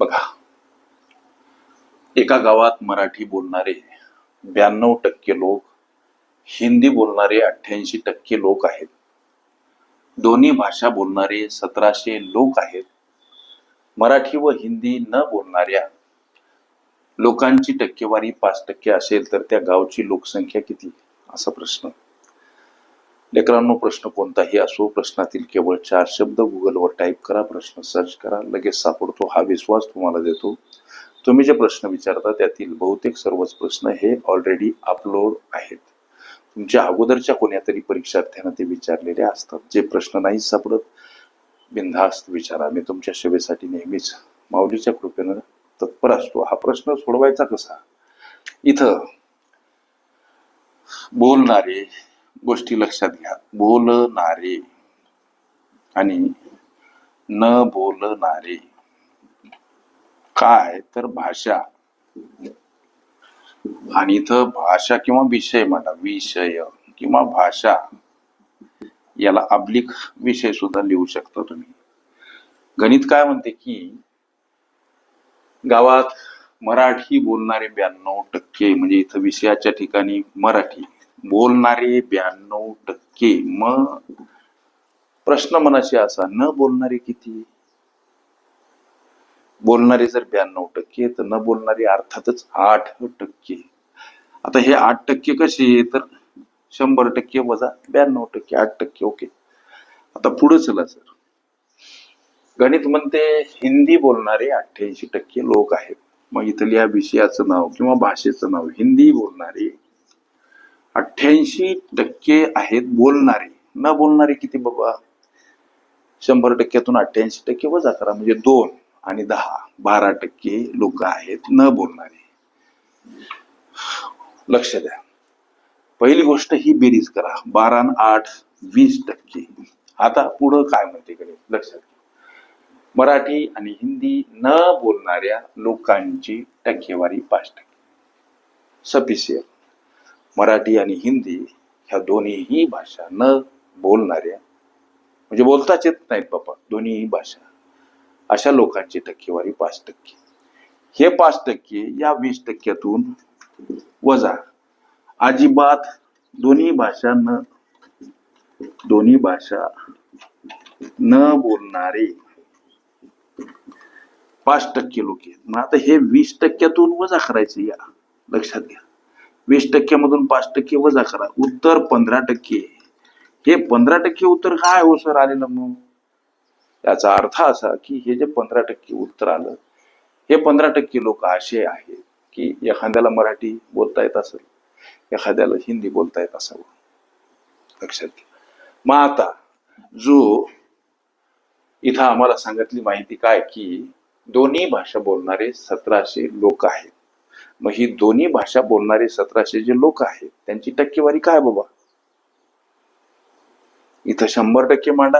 बघा. एका गावात मराठी बोलणारे ब्याण्णव टक्के लोक हिंदी बोलणारे अठ्ठ्याऐंशी टक्के लोक आहेत. दोन्ही भाषा बोलणारे सतराशे लोक आहेत. मराठी व हिंदी न बोलणाऱ्या लोकांची टक्केवारी पाच टक्के असेल तर त्या गावची लोकसंख्या किती? असा प्रश्न. लेकरांनो प्रश्न कोणताही असो प्रश्नातील केवळ चार शब्द गुगलवर टाईप करा प्रश्न सर्च करा लगेच सापडतो हा विश्वास तुम्हाला देतो. तुम्ही जे प्रश्न विचारता त्यातील बहुतेक सर्वच प्रश्न हे ऑलरेडी अपलोड आहेत. तुमच्या अगोदरच्या कोण्यातरी परीक्षार्थ्यांना ते विचारलेले असतात. जे प्रश्न नाही सापडत बिनधास्त विचारा. मी तुमच्या सेवेसाठी नेहमीच माऊलीच्या कृपेनं तत्पर असतो. हा प्रश्न सोडवायचा कसा? इथं बोलणारे गोष्टी लक्षात घ्या. बोलणारे. आणि न बोलणारे. काय तर भाषा. आणि इथं भाषा किंवा विषय म्हणा विषय किंवा भाषा याला अब्लिक विषय सुद्धा लिहू शकता तुम्ही. गणित काय म्हणते की गावात मराठी बोलणारे ब्याण्णव टक्के म्हणजे इथं विषयाच्या ठिकाणी मराठी. बोलणारे ब्याण्णव टक्के. मग प्रश्न मनाशी असा न बोलणारे किती? बोलणारे जर ब्याण्णव टक्के तर न बोलणारे अर्थातच आठ टक्के. आता हे आठ टक्के कसे तर शंभर टक्के वजा ब्याण्णव टक्के आठ टक्के. ओके. आता पुढे चला सर. गणित म्हणते हिंदी बोलणारे अठ्ठ्याऐंशी टक्के लोक आहेत. मग इथल्या विषयाचं नाव किंवा भाषेचं नाव हिंदी बोलणारे अठ्ठ्याऐंशी टक्के आहेत बोलणारे. न बोलणारे किती बाबा? शंभर टक्क्यातून अठ्ठ्याऐंशी टक्के वजा करा. म्हणजे दोन आणि दहा. बारा टक्के लोक आहेत न बोलणारे. लक्ष द्या. पहिली गोष्ट ही बेरीज करा. बारा आठ वीस टक्के. आता पुढं काय म्हणते कडे लक्षात मराठी आणि हिंदी न बोलणाऱ्या लोकांची टक्केवारी पाच टक्के. सफिशियल मराठी आणि हिंदी ह्या दोन्हीही भाषा न बोलणाऱ्या म्हणजे बोलताच येत नाहीत बाबा दोन्हीही भाषा. अशा लोकांची टक्केवारी पाच टक्के. हे पाच टक्के या वीस टक्क्यातून वजा. अजिबात दोन्ही भाषा न दोन्ही भाषा न बोलणारे पाच टक्के लोक आहेत. मग आता हे वीस टक्क्यातून वजा करायचं या. लक्षात घ्या. वीस टक्क्यामधून पाच टक्के वजा करा. उत्तर पंधरा टक्के. हे पंधरा टक्के उत्तर काय हो सर आलेलं मग? याचा अर्थ असा की हे जे पंधरा टक्के उत्तर आलं हे पंधरा टक्के लोक असे आहेत की एखाद्याला मराठी बोलता येत असेल एखाद्याला हिंदी बोलता येत असावं. लक्षात घ्या. मग आता जो इथं आम्हाला सांगितली माहिती काय की दोन्ही भाषा बोलणारे सतराशे लोक आहेत. मग ही दोन्ही भाषा बोलणारे सतराशे जे लोक आहेत त्यांची टक्केवारी काय बाबा? इथं शंभर टक्के मांडा.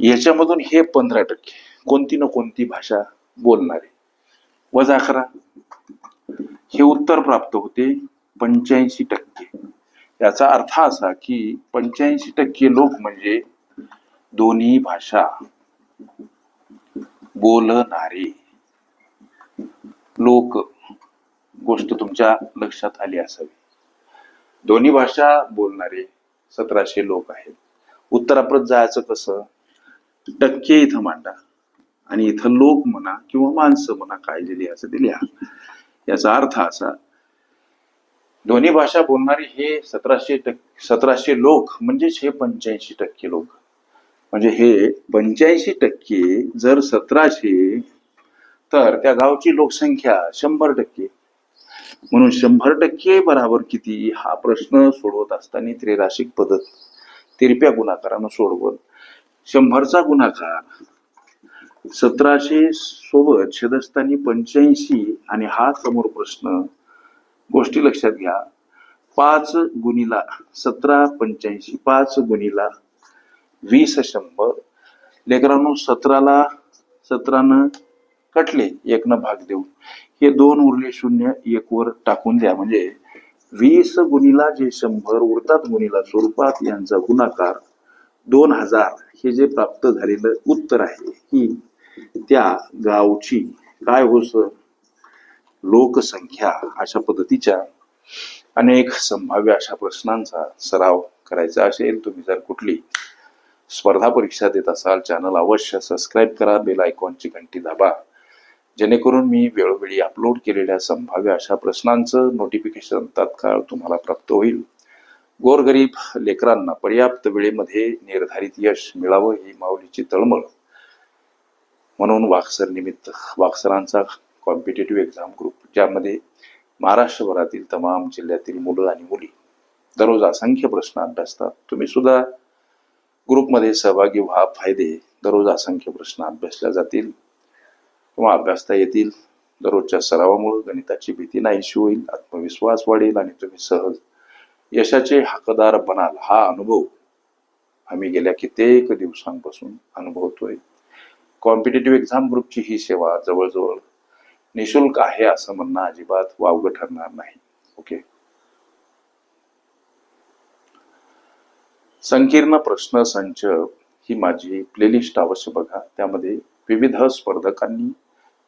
याच्यामधून हे पंधरा टक्के कोणती ना कोणती भाषा बोलणारे. वजा करा. हे उत्तर प्राप्त होते पंच्याऐंशी टक्के. याचा अर्थ असा की पंच्याऐंशी टक्के लोक म्हणजे दोन्ही भाषा बोलणारे. लोक गोष्ट तुमच्या लक्षात आली असावी. दोन्ही भाषा बोलणारे सतराशे लोक आहेत. उत्तराप्रत जायचं कसं? टक्के इथं मांडा आणि इथं लोक म्हणा किंवा माणसं म्हणा काय जे लिहायचं ते लिहा. याचा अर्थ असा दोन्ही भाषा बोलणारे हे सतराशे टक्के सतराशे लोक म्हणजेच हे पंच्याऐंशी टक्के लोक. म्हणजे हे पंच्याऐंशी टक्के जर सतराशे तर त्या गावची लोकसंख्या शंभर टक्के. म्हणून शंभर टक्के बराबर किती हा प्रश्न सोडवत असताना त्रिराशिक पद्धत. तिरप्या गुणाकारानं सोडवत शंभरचा गुणाकार सतराशे सोबत छेदस्थानी पंच्याऐंशी आणि हा समोर प्रश्न. गोष्टी लक्षात घ्या. पाच गुणीला सतरा पंच्याऐंशी पाच गुणीला वीस शंभर. लेकरांनो सतराला सतरानं कटले एकनं भाग देऊन. हे दोन उरले शून्य एक वर टाकून द्या. म्हणजे वीस गुणीला जे शंभर उरतात गुणीला स्वरूपात यांचा गुणाकार दोन हजार. हे जे प्राप्त झालेलं उत्तर आहे ही त्या गावची काय हो सर? लोकसंख्या अशा पद्धतीच्या अनेक संभाव्य अशा प्रश्नांचा सराव करायचा असेल. तुम्ही जर कुठली स्पर्धा परीक्षा देत असाल चॅनल अवश्य सबस्क्राईब करा बेल आयकॉनची घंटी दाबा. जेणेकरून मी वेळोवेळी अपलोड केलेल्या संभाव्य अशा प्रश्नांचं नोटिफिकेशन तात्काळ तुम्हाला प्राप्त होईल. गोरगरीब लेकरांना पर्याप्त वेळेमध्ये निर्धारित यश मिळावं ही माऊलीची तळमळ. म्हणून वाक्सर निमित्त वाक्सरांचा कॉम्पिटेटिव्ह एक्झाम ग्रुप ज्यामध्ये महाराष्ट्रभरातील तमाम जिल्ह्यातील मुलं आणि मुली दररोज असंख्य प्रश्न अभ्यासतात. तुम्ही सुद्धा ग्रुपमध्ये सहभागी व्हा. फायदे दररोज असंख्य प्रश्न अभ्यासल्या जातील. किंवा अभ्यासता येतील. दररोजच्या सरावामुळे गणिताची भीती नाहीशी होईल आत्मविश्वास वाढेल आणि तुम्ही सहज यशाचे हकदार बनाल. हा अनुभव आम्ही गेल्या कित्येक दिवसांपासून अनुभवतोय. कॉम्पिटेटिव्ह एक्झाम ग्रुपची ही सेवा जवळजवळ निशुल्क आहे असं म्हणणं अजिबात वावगं ठरणार नाही. ओके? संकीर्ण प्रश्न संच ही माझी प्लेलिस्ट अवश्य बघा. त्यामध्ये विविध स्पर्धकांनी